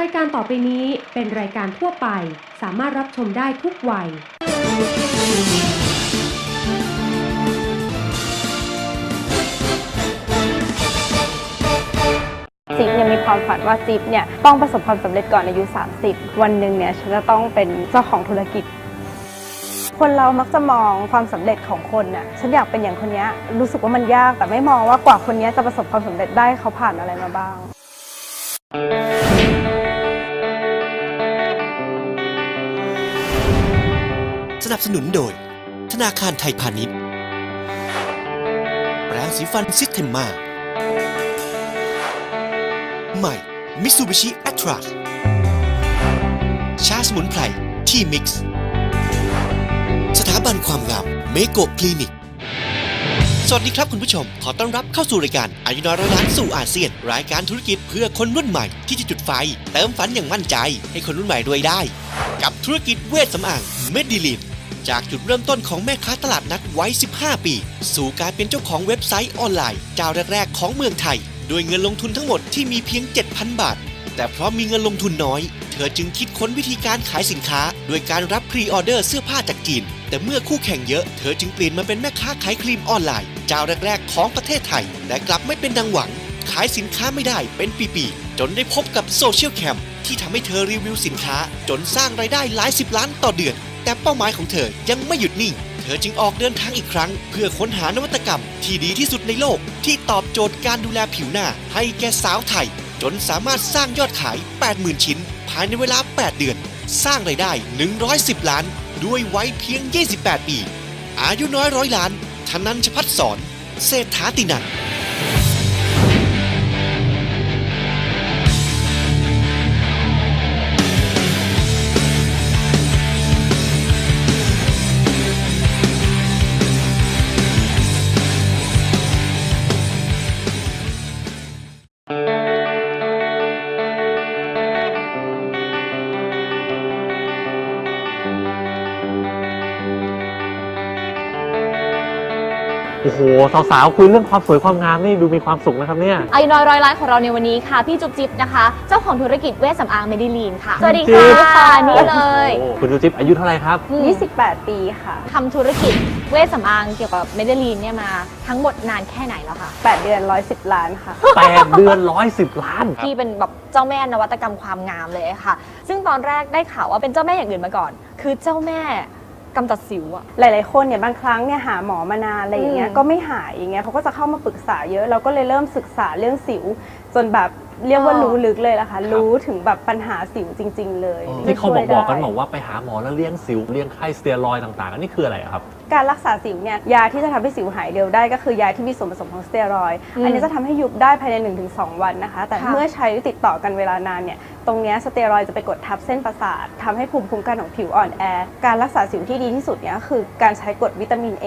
รายการต่อไปนี้เป็นรายการทั่วไป สามารถรับชมได้ทุกวัย จิ๊บเนี่ยมีความฝันว่าจิ๊บเนี่ยต้องประสบความสำเร็จก่อนอายุ 30 วันหนึ่งเนี่ยฉันจะต้องเป็นเจ้าของธุรกิจ คนเรามักจะมองความสำเร็จของคนน่ะฉันอยากเป็นอย่างคนเนี้ยรู้สึกว่ามันยากแต่ไม่มองว่ากว่าคนเนี้ยจะประสบความสำเร็จได้เขาผ่านอะไรมาบ้าง นับสนุนโดย ธนาคารไทยพาณิชย์ แปรงสีฟันซิสเทมมาใหม่ มิซูบิชิแอตราชาสมุนไพร ที่มิกซ์ สถาบันความงาม เมโกคลินิก สวัสดีครับคุณผู้ชม ขอต้อนรับเข้าสู่รายการอายุน้อยร้อยล้านสู่อาเซียน รายการธุรกิจเพื่อคนรุ่นใหม่ที่จะจุดไฟ เติมฝันอย่างมั่นใจ ให้คนรุ่นใหม่รวยได้ กับธุรกิจเวชสำอางเมดิลิน จากจุดเริ่มต้นของแม่ค้าตลาดนัดไว้15 ปี สู่การเป็นเจ้าของเว็บไซต์ออนไลน์เจ้าแรก ๆ ของเมืองไทยด้วยเงินลงทุนทั้งหมดที่มีเพียง 7,000 บาท แต่เพราะมีเงินลงทุนน้อย เธอจึงคิดค้นวิธีการขายสินค้า โดยการรับพรีออเดอร์เสื้อผ้าจากจีน แต่เมื่อคู่แข่งเยอะ เธอจึงเปลี่ยนมาเป็นแม่ค้าขายครีมออนไลน์เจ้าแรก ๆ ของประเทศไทย แต่กลับไม่เป็นดังหวัง ขายสินค้าไม่ได้เป็นปีๆจนได้พบกับโซเชียลแคมที่ทำให้เธอรีวิวสินค้า จนสร้างรายได้หลายสิบล้านต่อเดือน แต่เป้าหมายของเธอยังไม่หยุดนิ่ง เธอจึงออกเดินทางอีกครั้ง เพื่อค้นหานวัตกรรมที่ดีที่สุดในโลก ที่ตอบโจทย์การดูแลผิวหน้า ให้แก่สาวไทย จนสามารถสร้างยอดขาย 80,000 ชิ้น ภายในเวลา 8 เดือน สร้างรายได้ 110 ล้าน ด้วยวัยเพียง 28 ปี อายุน้อยร้อยล้านธนันชพัฒสอนเศรษฐาตินัน สาวๆคุยเรื่องความสวยความงามนี่ดูมีความสุขนะครับเนี่ยอายุน้อยร้อยล้านของเราในวันนี้ค่ะ พี่จุ๊บจิ๊บนะคะ เจ้าของธุรกิจเวชสำอางเมดิลีนค่ะ สวัสดีจิ๊ค่ะบนี่เลยโอ้โหคุณจูจิ๊บอายุเท่าไหร่ครับอืม28 ปีค่ะ ทำธุรกิจเวชสำอางเกี่ยวกับเมดิลีนเนี่ยมาทั้งหมดนานแค่ไหนแล้วคะ8 เดือน 110 ล้านค่ะ8เดือนร้อยสิบล้าน ที่เป็นแบบเจ้าแม่นวัตกรรมความงามเลยค่ะ ซึ่งตอนแรกได้ข่าวว่าเป็นเจ้าแม่อย่างอื่นมาก่อน คือเจ้าแม่ กำจัดสิวอะหลาย ๆ คนเนี่ยบางครั้งเนี่ยหาหมอมานานอะไรอย่างเงี้ยอืมก็ไม่หายอย่างเงี้ยเขาก็จะเข้ามาปรึกษาเยอะเราก็เลยเริ่มศึกษาเรื่องสิว จนแบบเรียกว่ารู้ลึกเลยละค่ะ รู้ถึงแบบปัญหาสิวจริง ๆ เลยที่เขาบอกช่วยบอกได้กันบอกว่าไปหาหมอแล้วเลี้ยงสิวเลี้ยงไข้สเตียรอยด์ต่างๆอันนี้คืออะไรอะครับ การรักษาสิวเนี่ยยาที่จะทำให้สิวหายเร็วได้ก็คือยาที่มีส่วนผสมของสเตียรอยด์อืมอันนี้จะทำให้ยุบได้ภายใน 1-2 วันนะคะ แต่ค่ะเมื่อใช้ติดต่อกันเวลานานเนี่ยตรงเนี้ยสเตียรอยด์จะไปกดทับเส้นประสาททำให้ภูมิคุ้มกันของผิวอ่อนแอ การรักษาสิวที่ดีที่สุดเนี่ยก็คือการใช้กรดวิตามิน A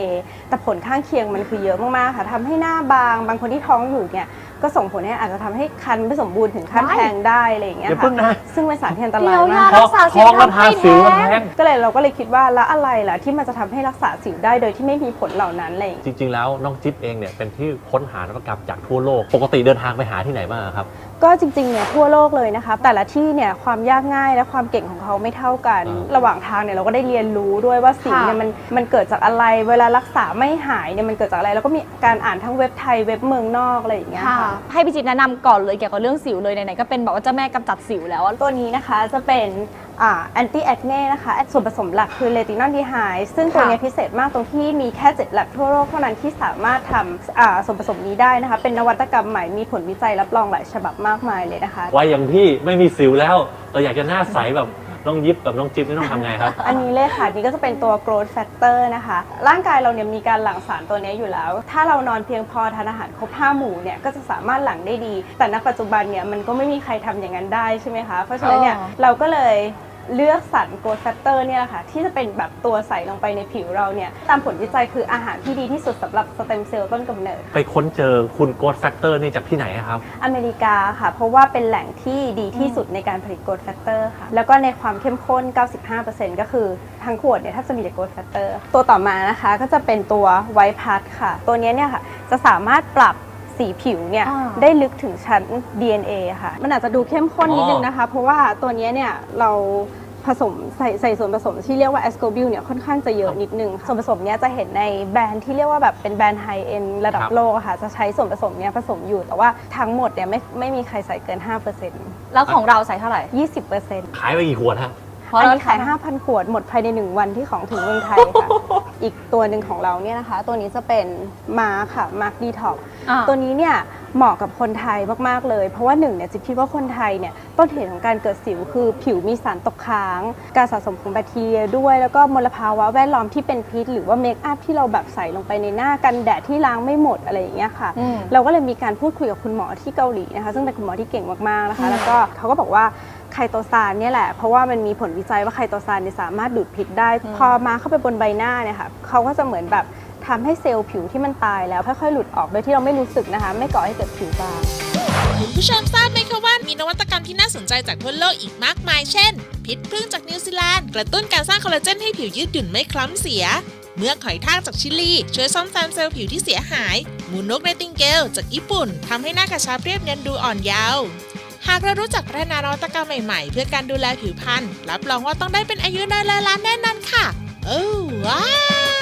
แต่ผลข้างเคียงมันคือเยอะมากๆค่ะทำให้หน้าบาง บางคนที่ท้องอยู่เนี่ย ก็ส่งผลให้อาจจะทำให้คันไม่สมบูรณ์ถึงขั้นว้าย แทงได้อะไรอย่างเงี้ยอย่าเพิ่งนะ ค่ะซึ่งเป็นสารที่อันตรายเดี๋ยวยามากรักษาสิวท้องแล้วทำทาให้สิวแท้แท้งก็เลยเราก็เลยคิดว่าแล้วอะไรล่ะที่มันจะทำให้รักษาสิวได้โดยที่ไม่มีผลเหล่านั้นอะไรอย่างเลยจริง ๆ แล้วน้องจิ๊บเองเนี่ยเป็นที่ค้นหานวัตกรรมจากทั่วโลก ปกติเดินทางไปหาที่ไหนบ้างครับ ก็จริงๆเนี่ยทั่วโลกเลยนะคะ แต่ละที่เนี่ยความยากง่ายและความเก่งของเขาไม่เท่ากัน อ่าระหว่างทางเนี่ยเราก็ได้เรียนรู้ด้วยว่าสิวเนี่ยค่ะมันมันเกิดจากอะไร เวลารักษาไม่หายเนี่ยมันเกิดจากอะไร แล้วก็มีการอ่านทั้งเว็บไทยเว็บเมืองนอกอะไรอย่างเงี้ยค่ะ ค่ะ ให้พี่จิ๊บแนะนำก่อนเลยเกี่ยวกับเรื่องสิวเลยไหนๆก็เป็นแบบว่าเจ้าแม่กำจัดสิวแล้วอะ ตัวนี้นะคะจะเป็น แอนตี้แอคเน่นะคะ ส่วนผสมหลักคือเลตินอลดีไฮซึ่งตัวเนี้ยพิเศษมากตรงที่มีแค่7หลักทั่วโลกเท่านั้นที่สามารถทำอ่าส่วนผสมนี้ได้นะคะ เป็นนวัตกรรมใหม่มีผลวิจัยรับรองหลายฉบับมากมายเลยนะคะวัยอย่างพี่ไม่มีสิวแล้ว เราอยากจะหน้าใสแบบน้องยิบกับน้องจิ๊บนี่ต้องทำไงครับ อันนี้เลยค่ะ นี่ก็จะเป็นตัว growth factor นะคะ ร่างกายเราเนี่ยมีการหลั่งสารตัวเนี้ยอยู่แล้ว ถ้าเรานอนเพียงพอทานอาหารครบ5หมู่เนี่ยก็จะสามารถหลั่งได้ดี แต่ณปัจจุบันเนี่ยมันก็ไม่มีใครทำอย่างนั้นได้ใช่ไหมคะ เพราะฉะนั้นเนี่ยอ๋อเราก็เลย เลือกสรร growth factor เนี่ยแหละค่ะที่จะเป็นแบบตัวใส่ลงไปในผิวเราเนี่ยตามผลวิจัยคืออาหารที่ดีที่สุดสำหรับสเต็มเซลล์ต้นกำเนิด ไปค้นเจอคุณโกดแฟกเตอร์นี่จากที่ไหนครับ อเมริกาค่ะ เพราะว่าเป็นแหล่งที่ดีที่สุดในการผลิตโกลด์แฟกเตอร์ค่ะ แล้วก็ในความเข้มข้น 95%ก็คือทั้งขวดเนี่ยถ้าจะมีแต่โกลด์แฟกเตอร์ตัวต่อมานะคะก็จะเป็นตัวไวท์พัทค่ะ ตัวเนี้ยเนี่ยค่ะจะสามารถปรับเซสีผิวเนี่ยอ่า ได้ลึกถึงชั้น DNA ค่ะ มันอาจจะดูเข้มข้นนิดนึงนะคะ เพราะว่าตัวเนี้ยเนี่ยเรา ผสมใส่ใส่ส่วนผสมที่เรียกว่า a s c o b i l เนี่ยค่อนข้างจะเยอะนิดนึงค่ะส่วนผสมเนี้ยจะเห็นในแบรนด์ที่เรียกว่าแบบเป็นแบรนด์ไฮเอ็นระดับครับ โลกอะค่ะ จะใช้ส่วนผสมเนี้ยผสมอยู่แต่ว่าทั้งหมดเนี่ยไม่ไม่มีใครใส่เกิน 5%แล้วของเราใส่เท่าไหร่ 20%ขายไปกี่ขวดฮะ เพราะอันเรานี้ขาย5,000 ขวดหมดภายใน 1 วันที่ของถึงเมืองไทยค่ะ อีกตัวหนึ่งของเราเนี่ยนะคะ ตัวนี้จะเป็นมาร์คค่ะมาร์คดีท็อกอ่า ตัวนี้เนี่ยเหมาะกับคนไทยมากๆเลย เพราะว่าหนึ่งเนี่ยจิ๊บคิดว่าคนไทยเนี่ยต้นเหตุของการเกิดสิวคือผิวมีสารตกค้าง การสะสมของแบคทีเรียด้วย แล้วก็มลภาวะแวดล้อมที่เป็นพิษ หรือว่าเมคอัพที่เราแบบใส่ลงไปในหน้ากันแดดที่ล้างไม่หมดอะไรอย่างเงี้ยค่ะ อืม เราก็เลยมีการพูดคุยกับคุณหมอที่เกาหลีนะคะ ซึ่งเป็นคุณหมอที่เก่งมากๆนะคะ แล้วก็เขาก็บอกว่า ไคโตซานเนี่ยแหละ เพราะว่ามันมีผลวิจัยว่าไคโตซานเนี่ยสามารถดูดพิษได้ พอมาเข้าไปบนใบหน้าเนี่ยค่ะเขาก็จะเหมือนแบบทำให้เซลล์ผิวที่มันตายแล้วค่อยๆหลุดออกโดยที่เราไม่รู้สึกนะคะ ไม่ก่อให้เกิดผิวบางคุณผู้ชมทราบไหมคะว่ามีนวัตกรรมที่น่าสนใจจากทั่วโลกอีกมากมาย เช่น พิษพึ่งจากนิวซีแลนด์กระตุ้นการสร้างคอลลาเจนให้ผิวยืดหยุ่นไม่คล้ำเสีย เมื่อกหอยทากจากชิลี ช่วยซ่อมแซมเซลล์ผิวที่เสียหายหมูนกไนติงเกลจากญี่ปุ่นทำให้หน้ากระชับเรียบเนียนดูอ่อนเยาว์ หากเรารู้จักพัฒนานวัตกรรมใหม่ๆ เพื่อการดูแลผิวพรรณรับรองว่าต้องได้เป็นอายุนานและล้านแน่นอนค่ะโอ้ว้าว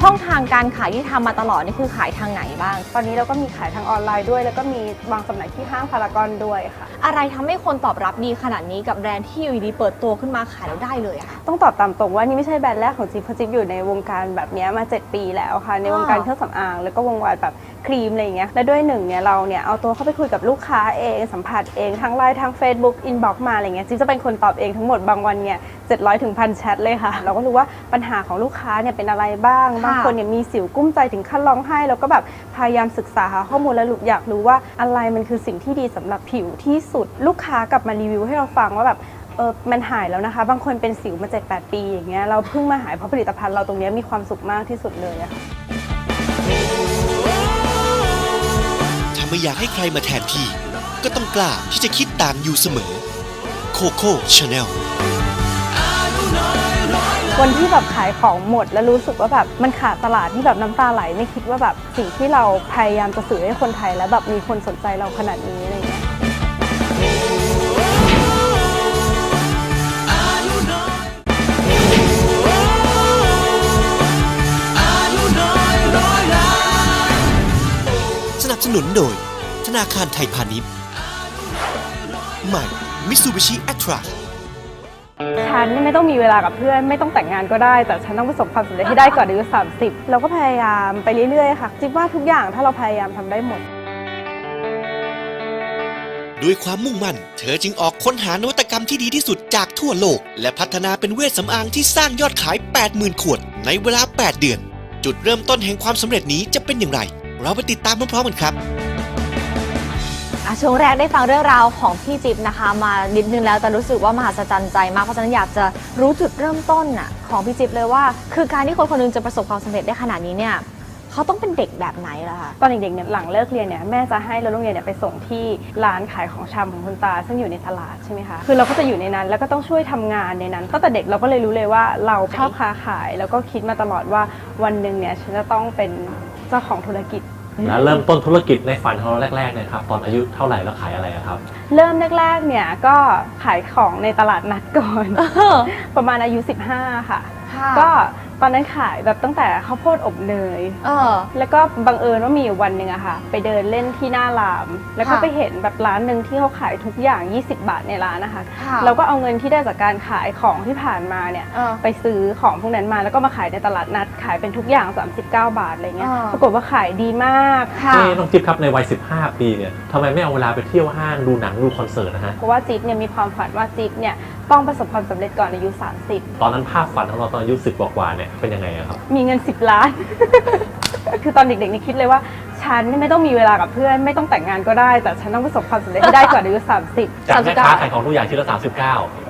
ช่องทางการขายที่ทำมาตลอดนี่คือขายทางไหนบ้าง ตอนนี้เราก็มีขายทางออนไลน์ด้วย แล้วก็มีวางจำหน่ายที่ห้างพารากอนด้วยค่ะ อะไรทำให้คนตอบรับดีขนาดนี้กับแบรนด์ที่อยู่ดีๆเปิดตัวขึ้นมาขายแล้วได้เลยอะค่ะต้องตอบตามตรงว่านี่ไม่ใช่แบรนด์แรกของจิ๊บเพราะจิ๊บอยู่ในวงการแบบเนี้ยมา 7 ปีแล้วค่ะ ในวงการอ่าเครื่องสำอางแล้วก็วงการแบบครีมอะไรอย่างเงี้ยและด้วยหนึ่งเนี่ยเราเนี่ยเอาตัวเข้าไปคุยกับลูกค้าเองสัมผัสเองทั้งไลน์ทั้ง Facebook inbox มาอะไรเงี้ยจิ๊บจะเป็นคนตอบเองทั้งหมดบางวันเนี่ย700ถึงพันแชทเลยค่ะ เราก็รู้ว่าปัญหาของลูกค้าเนี่ยเป็นอะไรบ้าง บางคนเนี่ยมีสิวกุ้มใจถึงขั้นร้องไห้ แล้วก็แบบพยายามศึกษาหาข้อมูลแล้วอยากรู้ว่าอะไรมันคือสิ่งที่ดีสำหรับผิวที่สุดลูกค้ากลับมารีวิวให้เราฟังว่าแบบเออมันหายแล้วนะคะ บางคนเป็นสิวมาเจ็ดแปดปีอย่างเงี้ยเราเพิ่งมาหายเพราะผลิตภัณฑ์เราตรงเนี้ยมีความสุขมากที่สุดเลยอะ ไม่อยากให้ใครมาแทนที่ ก็ต้องกล้าที่จะคิดต่างอยู่เสมอโคโค่ชาแนลวันที่แบบขายของหมดแล้วรู้สึกว่าแบบมันขาดตลาดที่แบบน้ำตาไหลไม่คิดว่าแบบสิ่งที่เราพยายามจะสื่อให้คนไทยแล้วแบบมีคนสนใจเราขนาดนี้ บสนุนโดย ธนาคารไทยพาณิชย์ ใหม่ Mitsubishi a t r a ฉันเนี่ยไม่ต้องมีเวลากับเพื่อนไม่ต้องแต่งงานก็ได้ แต่ฉันต้องประสบความสำเร็จให้ได้ก่อนอายุ30 เราก็พยายามไปเรื่อยๆค่ะจิ๊บว่าทุกอย่างถ้าเราพยายามทำได้หมด ด้วยความมุ่งมั่น เธอจึงออกค้นหานวัตกรรมที่ดีที่สุดจากทั่วโลก และพัฒนาเป็นเวชสำอางที่สร้างยอดขาย 80,000 ขวด ในเวลา 8 เดือน จุดเริ่มต้นแห่งความสำเร็จนี้จะเป็นอย่างไร เราไปติดตามพร้อมๆกันครับอะช่วงแรกได้ฟังเรื่องราวของพี่จิ๊บนะคะ มานิดนึงแล้วแต่รู้สึกว่ามหัศจรรย์ใจมาก เพราะฉะนั้นอยากจะรู้จุดเริ่มต้นน่ะของพี่จิ๊บเลยว่า คือการที่คนคนหนึงจะประสบความสำเร็จได้ขนาดนี้เนี่ยเขาต้องเป็นเด็กแบบไหนล่ะคะตอนเด็กๆเนี่ยหลังเลิกเรียนเนี่ยแม่จะให้รถโรงเรียนเนี่ยไปส่งที่ร้านขายของชำของคุณตา ซึ่งอยู่ในตลาดใช่ไหมคะคือเราก็จะอยู่ในนั้น แล้วก็ต้องช่วยทำงานในนั้นตั้งแต่เด็กเราก็เลยรู้เลยว่าเราชอบค้าขาย แล้วก็คิดมาตลอดว่าวันหนึ่งเนี่ยฉันจะต้องเป็น เจ้าของธุรกิจ แล้วเริ่มต้นธุรกิจในฝันของเราแรกๆเนี่ยครับตอนอายุเท่าไหร่แล้วขายอะไรอะครับ เริ่มแรกๆเนี่ยก็ขายของในตลาดนัดก่อน ประมาณอายุ 15 ค่ะ ค่ะ ก็ ตอนนั้นขายแบบตั้งแต่ข้าวโพดอบเนย เออ แล้วก็บังเอิญว่ามีอยู่วันหนึ่งอะค่ะ ไปเดินเล่นที่หน้าราม แล้วก็ค่ะไปเห็นแบบร้านหนึ่งที่เขาขายทุกอย่าง 20 บาทในร้านนะคะค่ะ เราก็เอาเงินที่ได้จากการขายของที่ผ่านมาเนี่ย เออ ไปซื้อของพวกนั้นมาแล้วก็มาขายในตลาดนัด ขายเป็นทุกอย่าง 39 บาทอะไรเงี้ย อ่า ปรากฏว่าขายดีมาก ค่ะเอ๊ะน้องจิ๊บครับในวัย 15 ปีเนี่ยทำไมไม่เอาเวลาไปเที่ยวห้างดูหนังดูคอนเสิร์ตนะฮะ เพราะว่าจิ๊บเนี่ยมีความฝันว่าจิ๊บเนี่ย ต้องประสบความสำเร็จก่อนอายุ30ตอนนั้นภาพฝันของเราตอนอายุ10กว่าๆเนี่ยเป็นยังไงอะครับมีเงิน 10 ล้าน คือตอนเด็กๆนี่คิดเลยว่า ฉันไม่ต้องมีเวลากับเพื่อน ไม่ต้องแต่งงานก็ได้ แต่ฉันต้องประสบความสำเร็จให้ได้ก่อนอายุ 30 จากแม่ค้าขายของทุกอย่างชิ้นละ39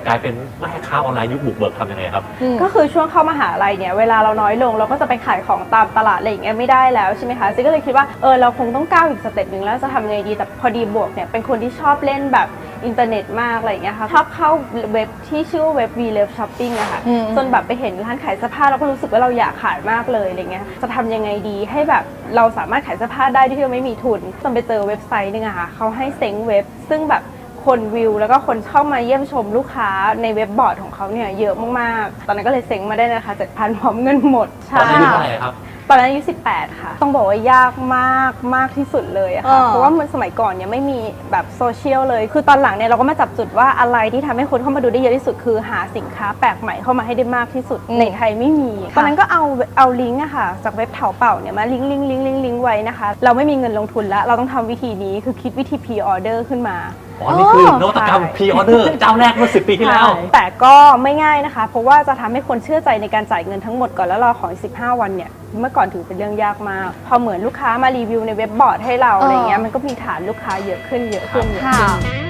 กลายเป็นแม่ค้าออนไลน์ยุคบุกเบิกทำยังไงครับ ก็คือช่วงเข้ามหาลัยเนี่ยเวลาเราน้อยลงเราก็จะไปขายของตามตลาดอะไรอย่างเงี้ยไม่ได้แล้วใช่ไหมคะซิก็เลยคิดว่าเออเราคงต้องก้าวอีกสเต็ปหนึ่งแล้วจะทำยังไงดีแต่พอดีบวกเนี่ยเป็นคนที่ชอบเล่นแบบอินเทอร์เน็ตมากอะไรอย่างเงี้ยค่ะชอบเข้าเว็บที่ชื่อว่าเว็บ V Love Shopping อะค่ะอืม จนแบบไปเห็นร้านขายเสื้อผ้าแล้วก็รู้สึกว่าเราอยากขายมากเลยอะไรเงี้ยจะทำยังไงดีให้แบบเราสามารถขายเสื้อผ้าได้โดยที่เราไม่มีทุนจนไปเจอเว็บไซต์หนึงอะค่ะเขาให้เซ็งเว็บ ซึ่งแบบ คนวิว แล้วก็คนเข้ามาเยี่ยมชมลูกค้าในเว็บบอร์ดของเขาเนี่ยเยอะมากๆ ตอนนั้นก็เลยเซ็งมาได้นะคะ7,000พร้อมเงินหมดตอนใช่นี้อายุเท่าไหร่ครับ ตอนนั้นอายุ 18 ค่ะ ต้องบอกว่ายากมากมากที่สุดเลยอะค่ะ เออ เพราะว่ามันสมัยก่อนเนี่ยไม่มีแบบโซเชียลเลย คือตอนหลังเนี่ยเราก็มาจับจุดว่าอะไรที่ทำให้คนเข้ามาดูได้เยอะที่สุด คือหาสินค้าแปลกใหม่เข้ามาให้ได้มากที่สุด ในไทยไม่มี ตอนนั้นก็เอาเอาลิงก์อะค่ะ จากเว็บเถาเป่าเนี่ยมาลิงก์ลิงก์ลิงก์ลิงก์ลิงก์ไว้นะคะ เราไม่มีเงินลงทุนแล้วเราต้องทำวิธีนี้ คือคิดวิธี p ีออเดอร์ขึ้นมา อ๋อ นี่คือนวัตกรรมพรีออเดอร์เจ้าแรกเมื่อ10ปีที่แล้ว ใช่แต่ก็ไม่ง่ายนะคะ เพราะว่าจะทำให้คนเชื่อใจในการจ่ายเงินทั้งหมดก่อนแล้วรอของอีก15 วันเนี่ย เมื่อก่อนถือเป็นเรื่องยากมาก พอเหมือนลูกค้ามารีวิวในเว็บบอร์ดให้เราเออออะไรเงี้ย มันก็มีฐานลูกค้าเยอะขึ้นเยอะขึ้นเยอะค่ะ ขึ้น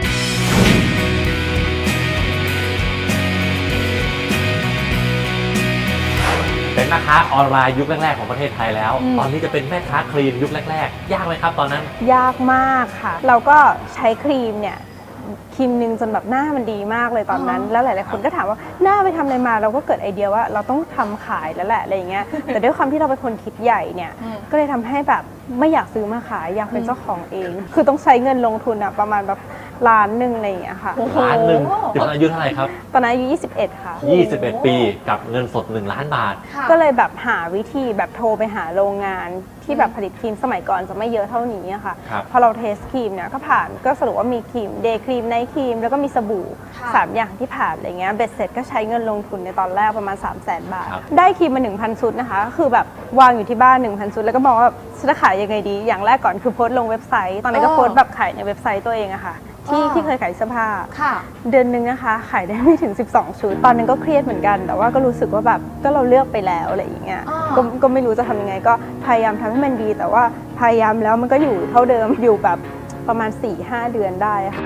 เป็นแม่ค้าออนไลน์ยุคแรกๆของประเทศไทยแล้ว อืม ตอนนี้จะเป็นแม่ค้าคลีนยุคแรกๆ ยากไหมครับตอนนั้น ยากมากค่ะ เราก็ใช้ครีมเนี่ยครีมหนึ่งจนแบบหน้ามันดีมากเลยตอนนั้น แล้วหลาย ๆ คนก็ถามว่าหน้าไปทำอะไรมาเราก็เกิดไอเดียว่าเราต้องทำขายแล้วแหละอะไรอย่างเงี้ย แต่ด้วยความที่เราเป็นคนคิดใหญ่เนี่ยอืม ก็เลยทำให้แบบไม่อยากซื้อมาขายอยากเป็นเจ้าของเอง คือต้องใช้เงินลงทุนอะประมาณแบบ ล้านหนึ่งอะไรอย่างเงี้ยค่ะ ล้านหนึ่งเดี๋ยวตอนอายุเท่าไหร่ครับ ตอนนั้นอายุ 21 ค่ะ 21 ปีกับเงินสด 1 ล้านบาท ค่ะ ก็เลยแบบหาวิธีแบบโทรไปหาโรงงานที่แบบผลิตครีมสมัยก่อนจะไม่เยอะเท่านี้อะค่ะ ครับ พอเราเทสครีมเนี่ยก็ผ่านก็สรุปว่ามีครีมเดย์ครีมไนท์ครีมแล้วก็มีสบู่ค่ะ สามอย่างที่ผ่านอะไรเงี้ยเบ็ดเสร็จก็ใช้เงินลงทุนในตอนแรกประมาณ 3 0 0 0 0 0บาท ครับ ได้ครีมมา1,000 ชุดนะคะก็คือแบบวางอยู่ที่บ้าน 1,000 ชุด แล้วก็มองว่าจะขายยังไงดี อย่างแรกก่อนคือโพสต์ลงเว็บไซต์ ตอนนั้นก็อ๋อโพสต์แบบขายในเว็บไซต์ตัวเองอะค่ะ ที่อ๋อที่เคยขายเสื้อผ้า ค่ะ เดือนหนึงนะคะ ขายได้ไม่ถึง 12 ชุด ตอนนั้นก็เครียดเหมือนกัน แต่ว่าก็รู้สึกว่าแบบก็เราเลือกไปแล้วอะไรอย่างเงี้ยอ่า ก็ก็ไม่รู้จะทำยังไง ก็พยายามทำให้มันดี แต่ว่าพยายามแล้วมันก็อยู่เท่าเดิมอยู่แบบประมาณ 4-5 เดือนได้ค่ะ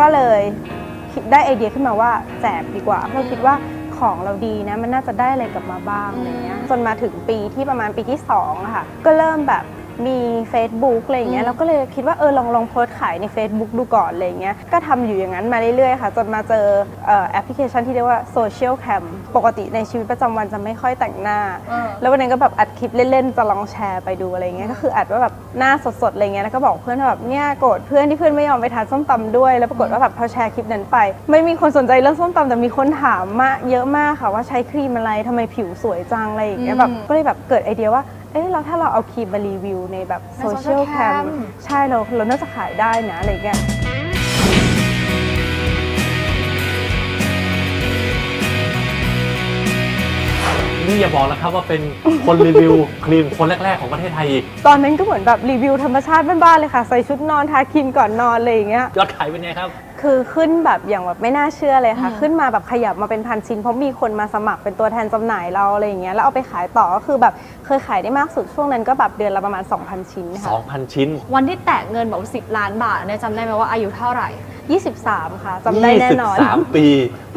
ก็เลยคิด ได้ไอเดียขึ้นมาว่าแจกดีกว่า เพราะคิดว่าของเราดีนะมันน่าจะได้อะไรกลับมาบ้างอะไรเงี้ยจนมาถึงปีที่ประมาณปีที่2อะค่ะ ก็เริ่มแบบ มี Facebook อะไรอย่างเงี้อืยมเราก็เลยคิดว่าเออลองลองโพสต์ขายใน Facebook ดูก่อนอะไรเงี้ยก็ทำอยู่อย่างนั้นมาเรื่อยๆค่ะ จนมาเจอเอ่อแอปพลิเคชันที่เรียกว่า Social Cam ปกติในชีวิตประจำวันจะไม่ค่อยแต่งหน้าเออแล้ววันนั้นก็แบบอัดคลิปเล่นๆ จะลองแชร์ไปดูอะไรเงี้ยก็คืออัดว่าแบบหน้าสดๆอะไรเงี้ยแล้วก็บอกเพื่อนว่าแบบเนี่ยโกรธเพื่อนที่เพื่อนไม่ยอมไปทานส้มตำด้วย แล้วปรากฏว่าแบบพอแชร์คลิปนั้นไป ไม่มีคนสนใจเรื่องส้มตำแต่มีคนถามมาเยอะมากค่ะว่าใช้ครีมอะไรทำไมผิวสวยจังอะไรอย่างเงี้ยอืมแบบก็เลยแบบเกิดไอเดียว่า เอ๊ะแล้วถ้าเราเอาครีมมารีวิวในแบบในโซ social เชียลแคม cam ใช่เราเราน่าจะขายได้นะอะไรเงี้ย นี่อย่าบอกนะครับว่าเป็นคนรีวิวครีมคนแรก ๆ ของประเทศไทยอีกตอนนั้นก็เหมือนแบบรีวิวธรรมชาติบ้านๆเลยค่ะ ใส่ชุดนอนทาครีมก่อนนอนอะไรอย่างเงี้ย ยอดขายเป็นไงครับ คือขึ้นแบบอย่างแบบไม่น่าเชื่อเลยค่ะ ขึ้นมาแบบขยับมาเป็นพันชิ้นเพราะมีคนมาสมัครเป็นตัวแทนจำหน่ายเราอะไรอย่างเงี้ยแล้วเอาไปขายต่อก็คือแบบเคยขายได้มากสุดช่วงนั้นก็แบบเดือนละประมาณ 2,000 ชิ้นค่ะ2,000 ชิ้น วันที่แตะเงินแบบสิบล้านบาทเนี่ยจำได้ไหมว่าอายุเท่าไหร่ 23 ค่ะจำได้แน่นอน 23 ปี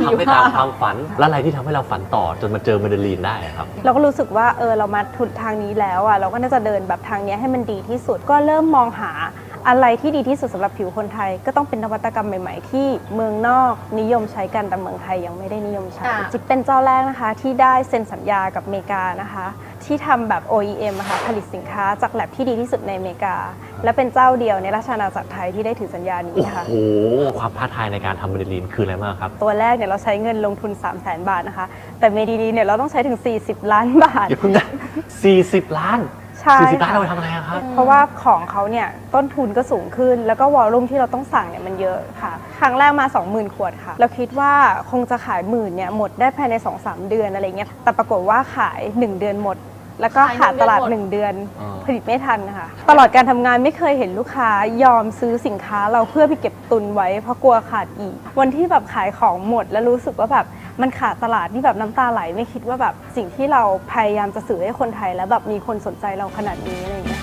ทำได้ตามความฝัน แล้วอะไรที่ทำให้เราฝันต่อจนมาเจอเมเดลีนได้อะครับ เราก็รู้สึกว่าเออเรามาทุนทางนี้แล้วอะเราก็น่าจะเดินแบบทางเนี้ยให้มันดีที่สุดก็เริ่มมองหาอะไรที่ดีที่สุดสำหรับผิวคนไทย ก็ต้องเป็นนวัตกรรมใหม่ ๆ ที่เมืองนอกนิยมใช้กันแต่เมืองไทยยังไม่ได้นิยมใช้อ่าจิ๊บเป็นเจ้าแรกนะคะที่ได้เซ็นสัญญากับอเมริกานะคะ ที่ทำแบบ OEM อะค่ะผลิตสินค้าจากแลบที่ดีที่สุดในอเมริกา และเป็นเจ้าเดียวในราชอาณาจักรไทยที่ได้ถือสัญญานี้โอ้ค่ะ โห ความท้าทายในการทำเมเดลีนคืออะไรมากครับ ตัวแรกเนี่ยเราใช้เงินลงทุน 3 0 0 0 0 0 บาทนะคะ แต่เมดีดีเนี่ยเราต้องใช้ถึง 40 ล้านบาทอย่าเพิ่งนะ40 ล้าน ใช่40 ล้านค่ะเราไปทำอะไรอะครับ เพราะว่าของเขาเนี่ยต้นทุนก็สูงขึ้น แล้วก็วอลลุ่มที่เราต้องสั่งเนี่ยมันเยอะค่ะ ครั้งแรกมา 20,000 ขวดค่ะ เราคิดว่าคงจะขายหมื่นเนี่ยหมดได้ภายใน 2-3 เดือนอะไรเงี้ยแต่ปรากฏว่าขาย 1 เดือนหมด แล้วก็ขายขาดตลาดหนึ่งเดือนหมด1 เดือน อ่า ผลิตไม่ทันค่ะ ตลอดการทำงานไม่เคยเห็นลูกค้ายอมซื้อสินค้าเราเพื่อไปเก็บตุนไว้เพราะกลัวขาดอีก วันที่แบบขายของหมดแล้วรู้สึกว่าแบบมันขาดตลาดนี่แบบน้ำตาไหลไม่คิดว่าแบบสิ่งที่เราพยายามจะสื่อให้คนไทยแล้วแบบมีคนสนใจเราขนาดนี้อะไรอย่างเงี้ย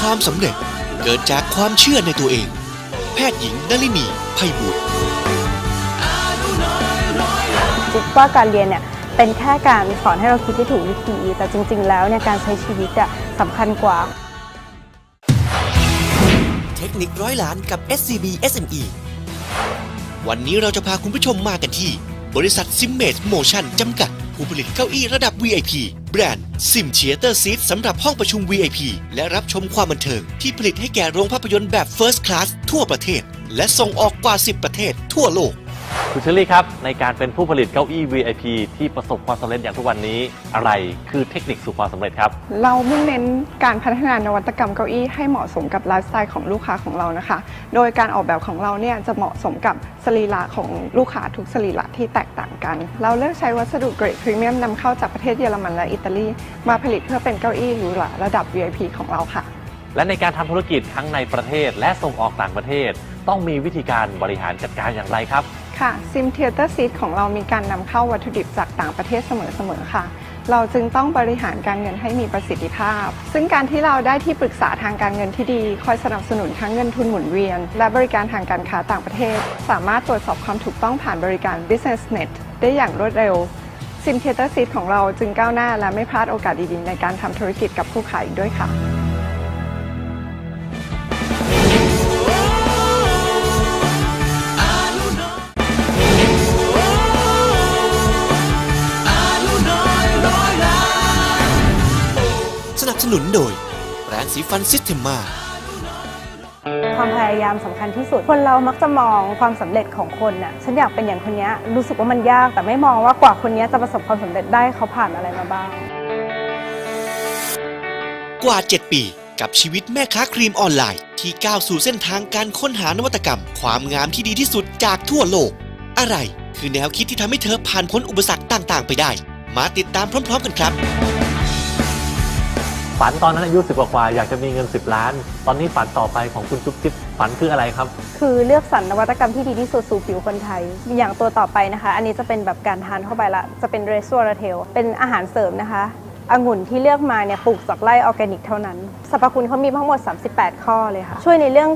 ความสำเร็จเกิดจากความเชื่อในตัวเอง แพทย์หญิงนลินีไพบุตร จิ๊บว่าการเรียนเนี่ยเป็นแค่การสอนให้เราคิดที่ถูกวิธี แต่จริง ๆ แล้วเนี่ยการใช้ชีวิตอะสำคัญกว่า เทคนิคร้อยล้านกับ SCB SME วันนี้เราจะพาคุณผู้ชมมากันที่ บริษัท s i m m a g e Motion จำกัด ผู้ผลิตเก้าอี้ระดับ VIP แบรนด์ Sim Theater Seat สำหรับห้องประชุม VIP และรับชมความบันเทิง ที่ผลิตให้แก่โรงภาพยนตร์แบบ First Class ทั่วประเทศ และส่งออกกว่า 10 ประเทศทั่วโลก คุณเชอรี่ครับ ในการเป็นผู้ผลิตเก้าอี้ VIP ที่ประสบความสำเร็จอย่างทุกวันนี้อะไรคือเทคนิคสู่ความสำเร็จครับ เรามุ่งเน้นการพัฒนานวัตกรรมเก้าอี้ให้เหมาะสมกับไลฟ์สไตล์ของลูกค้าของเรานะคะ โดยการออกแบบของเราเนี่ยจะเหมาะสมกับสรีระของลูกค้าทุกสรีระที่แตกต่างกัน เราเลือกใช้วัสดุเกรดพรีเมียมนำเข้าจากประเทศเยอรมันและอิตาลี มาผลิตเพื่อเป็นเก้าอี้หรูหราระดับ VIP ของเราค่ะ และในการทำธุรกิจทั้งในประเทศและส่งออกต่างประเทศ ต้องมีวิธีการบริหารจัดการอย่างไรครับ ค่ะ Sim Theater Seat ของเรามีการนำเข้าวัตถุดิบจากต่างประเทศเสมอๆค่ะ เราจึงต้องบริหารการเงินให้มีประสิทธิภาพ ซึ่งการที่เราได้ที่ปรึกษาทางการเงินที่ดี คอยสนับสนุนทั้งเงินทุนหมุนเวียน และบริการทางการค้าต่างประเทศ สามารถตรวจสอบความถูกต้องผ่านบริการ BusinessNet ได้อย่างรวดเร็ว Sim Theater Seat ของเราจึงก้าวหน้าและไม่พลาดโอกาสดีๆในการทำธุรกิจกับผู้ขายอีกด้วยค่ะ บสนุนโดยแปรงสีฟันซิสเทมมา ความพยายามสำคัญที่สุด คนเรามักจะมองความสำเร็จของคนน่ะ ฉันอยากเป็นอย่างคนเนี้ยรู้สึกว่ามันยาก แต่ไม่มองว่ากว่าคนเนี้ยจะประสบความสำเร็จได้เขาผ่านอะไรมาบ้าง กว่า 7 ปี กับชีวิตแม่ค้าครีมออนไลน์ ที่ก้าวสู่เส้นทางการค้นหานวัตกรรม ความงามที่ดีที่สุดจากทั่วโลก อะไรคือแนวคิดที่ทำให้เธอผ่านพ้นอุปสรรคต่าง ๆ ไปได้ มาติดตามพร้อม ๆ กันครับ ฝันตอนนั้นอายุสิบกว่าอยากจะมีเงิน 10 ล้าน ตอนนี้ฝันต่อไปของคุณจุ๊บจิ๊บฝันคืออะไรครับ คือเลือกสรรนวัตกรรมที่ดีที่สุดสู่ผิวคนไทย อย่างตัวต่อไปนะคะ อันนี้จะเป็นแบบการทานเข้าไปละ จะเป็นเรส o ร์เทล เป็นอาหารเสริมนะคะองุ่นที่เลือกมาเนี่ยปลูกจากไร่ออร์แกนิกเท่านั้น สรรพคุณเขามีทั้งหมด 38 ข้อเลยค่ะ ช่วยในเรื่อง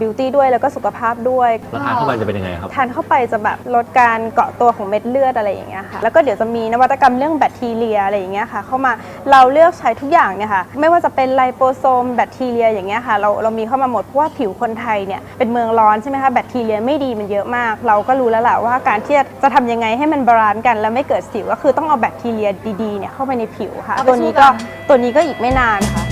บิวตี้ด้วยแล้วก็สุขภาพด้วยแล้วทานเข้าไปจะเป็นยังไงครับ ทานเข้าไปจะแบบลดการเกาะตัวของเม็ดเลือดอะไรอย่างเงี้ยค่ะ แล้วก็เดี๋ยวจะมีนวัตกรรมเรื่องแบคทีเรียอะไรอย่างเงี้ยค่ะ เข้ามาเราเลือกใช้ทุกอย่างเนี่ยค่ะ ไม่ว่าจะเป็นไลโปโซมแบคทีเรียอย่างเงี้ยค่ะ เราเรามีเข้ามาหมดเพราะว่าผิวคนไทยเนี่ยเป็นเมืองร้อนใช่ไหมคะ แบคทีเรียไม่ดีมันเยอะมาก เราก็รู้แล้วแหละว่าการที่จะทำยังไงให้มันบาลานซ์กันแล้วไม่เกิดสิวก็คือต้องเอาแบคทีเรียดีๆเนี่ยเข้าไปในผิวค่ะเอาไปตัวนี้สู้กัก็นตัวนี้ก็อีกไม่นานค่ะ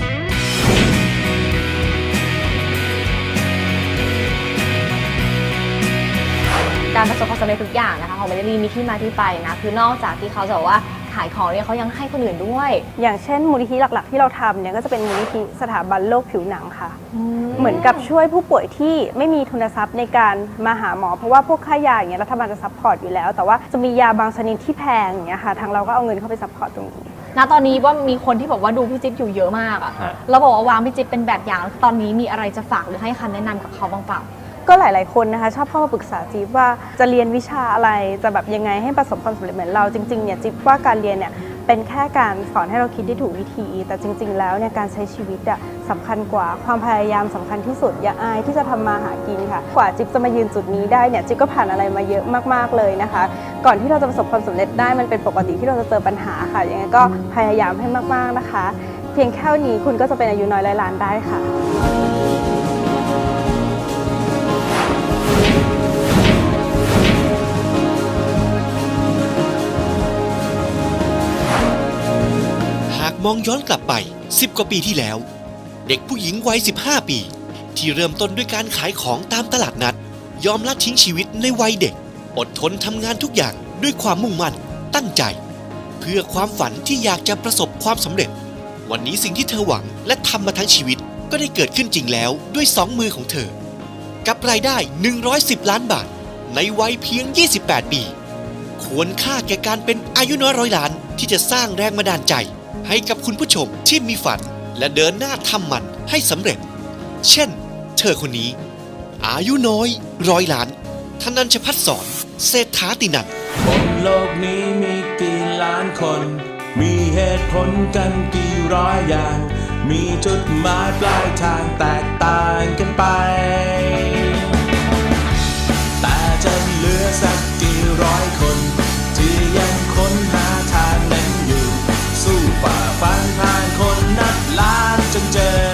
การประสบความสำเร็จทุกอย่างนะคะของเบลลี่มีที่มาที่ไปนะคือนอกจากที่เขาจะบอกว่าขายของเนี่ยเขายังให้คนอื่นด้วยอย่างเช่นมูลนิธิหลักๆ ที่เราทำเนี่ยก็จะเป็นมูลนิธิสถาบันโรคผิวหนังค่ะ เหมือนกับช่วยผู้ป่วยที่ไม่มีทุนทรัพย์ในการมาหาหมอ เพราะว่าพวกค่ายาอย่างเงี้ยรัฐบาลจะซัพพอร์ตอยู่แล้ว แต่ว่าจะมียาบางชนิดที่แพงอย่างเงี้ยค่ะทางเราก็เอาเงินเข้าไปซัพพอร์ตตรงนี้ณตอนนี้ว่ามีคนที่บอกว่าดูพี่จิ๊บอยู่เยอะมากอะฮะเราบอกว่าวางพี่จิ๊บเป็นแบบอย่างตอนนี้มีอะไรจะฝากหรือให้คำแนะนำกับเขาบ้างเปล่า ก็หลายๆคนนะคะชอบเข้ามาปรึกษาจิ๊บว่าจะเรียนวิชาอะไรจะแบบยังไงให้ประสบความสำเร็จเหมือนเราจริงๆเนี่ยจิ๊บว่าการเรียนเนี่ยเป็นแค่การสอนให้เราคิดได้ถูกวิธี แต่จริง ๆ แล้วเนี่ยการใช้ชีวิตอะสำคัญกว่าความพยายามสำคัญที่สุด อย่าอายที่จะทำมาหากินค่ะ กว่าจิ๊บจะมายืนจุดนี้ได้เนี่ยจิ๊บก็ผ่านอะไรมาเยอะมากๆเลยนะคะ ก่อนที่เราจะประสบความสำเร็จได้มันเป็นปกติที่เราจะเจอปัญหาค่ะยังไงก็พยายามให้มากๆนะคะ เพียงแค่นี้คุณก็จะเป็นอายุน้อยร้อยล้านได้ค่ะ มองย้อนกลับไป 10 กว่าปีที่แล้ว เด็กผู้หญิงวัย 15 ปี ที่เริ่มต้นด้วยการขายของตามตลาดนัด ยอมละทิ้งชีวิตในวัยเด็ก อดทนทำงานทุกอย่างด้วยความมุ่งมั่น ตั้งใจ เพื่อความฝันที่อยากจะประสบความสำเร็จ วันนี้สิ่งที่เธอหวังและทำมาทั้งชีวิตก็ได้เกิดขึ้นจริงแล้วด้วยสองมือของเธอ กับรายได้ 110 ล้านบาท ในวัยเพียง 28 ปี ควรค่าแก่การเป็นอายุน้อยร้อยล้านที่จะสร้างแรงบันดาลใจ ให้กับคุณผู้ชมที่มีฝันและเดินหน้าทำมันให้สำเร็จ เช่น เธอคนนี้ อายุน้อย ร้อยล้านธนันชพัฒสอนเศรษฐาตินันบนโลกนี้มีกี่ล้านคน มีเหตุผลกันกี่ร้อยอย่าง มีจุดหมายปลายทางแตกต่างกันไป แต่จะเหลือสักกี่ร้อยคน ที่ยังค้นหา stay.